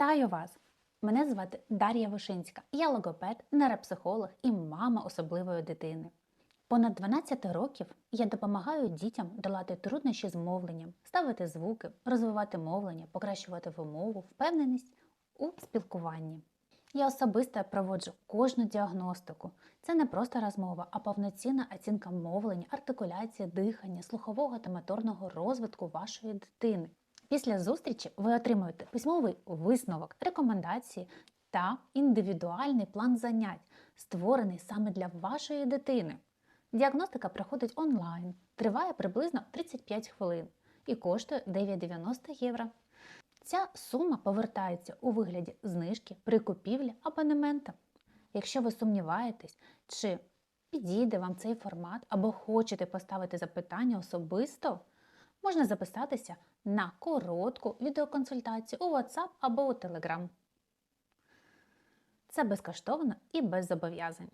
Вітаю вас! Мене звати Дар'я Вишинська. Я логопед, нейропсихолог і мама особливої дитини. Понад 12 років я допомагаю дітям долати труднощі з мовленням, ставити звуки, розвивати мовлення, покращувати вимову, впевненість у спілкуванні. Я особисто проводжу кожну діагностику. Це не просто розмова, а повноцінна оцінка мовлення, артикуляції, дихання, слухового та моторного розвитку вашої дитини. Після зустрічі ви отримуєте письмовий висновок, рекомендації та індивідуальний план занять, створений саме для вашої дитини. Діагностика проходить онлайн, триває приблизно 35 хвилин і коштує 9,90 євро. Ця сума повертається у вигляді знижки при купівлі абонемента. Якщо ви сумніваєтесь, чи підійде вам цей формат або хочете поставити запитання особисто, можна записатися на коротку відеоконсультацію у WhatsApp або у Telegram. Це безкоштовно і без зобов'язань.